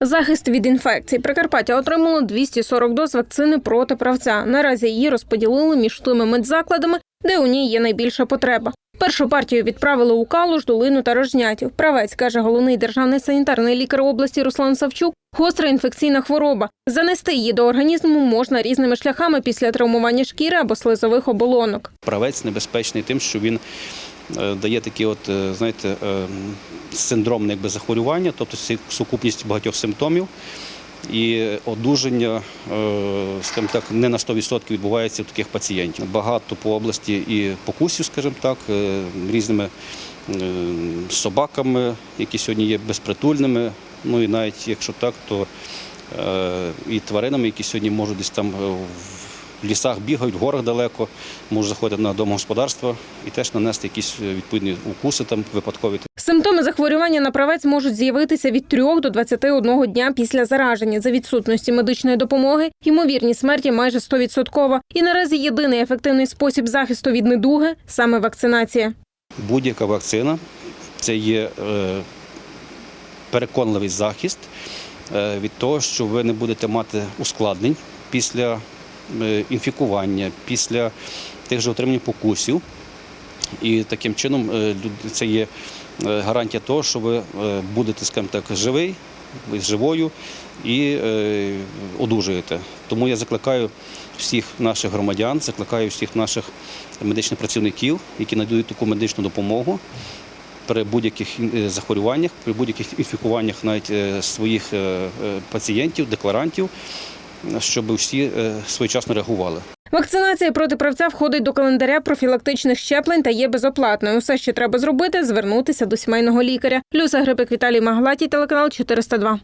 Захист від інфекцій. Прикарпаття отримало 240 доз вакцини проти правця. Наразі її розподілили між тими медзакладами, де у ній є найбільша потреба. Першу партію відправили у Калуш, Долину та Рожнятів. Правець каже головний державний санітарний лікар області Руслан Савчук. Гостра інфекційна хвороба. Занести її до організму можна різними шляхами після травмування шкіри або слизових оболонок. Правець небезпечний тим, що він дає такі, от, е, знаєте, е, синдромне якби, захворювання, тобто сукупність багатьох симптомів. І одужання, е, скажімо так, не на 100% відбувається у таких пацієнтів. Багато по області і покусів, скажімо так, е, різними е, собаками, які сьогодні є безпритульними. Ну і навіть якщо так, то е, і тваринами, які сьогодні можуть десь там е, в лісах бігають, в горах далеко, можуть заходити на домогосподарство і теж нанести якісь е, відповідні укуси там випадкові. Симптоми захворювання на правець можуть з'явитися від 3 до 21 дня після зараження. За відсутності медичної допомоги ймовірність смерті майже 100%. І наразі єдиний ефективний спосіб захисту від недуги саме вакцинація. Будь-яка вакцина це є е, переконливий захист е, від того, що ви не будете мати ускладнень після інфікування, після тих же отримання покусів. І таким чином е, це є е, гарантія того, що ви е, будете, скажімо так, живий, живою і е, одужуєте. Тому я закликаю всіх наших громадян, закликаю всіх наших медичних працівників, які надають таку медичну допомогу при будь-яких е, захворюваннях, при будь-яких інфікуваннях навіть е, своїх е, е, пацієнтів, декларантів, щоб всі е, своєчасно реагували. Вакцинація проти правця входить до календаря профілактичних щеплень та є безоплатною. Усе, що треба зробити, звернутися до сімейного лікаря. Люса Грибик, Віталій Маглатій, телеканал 402.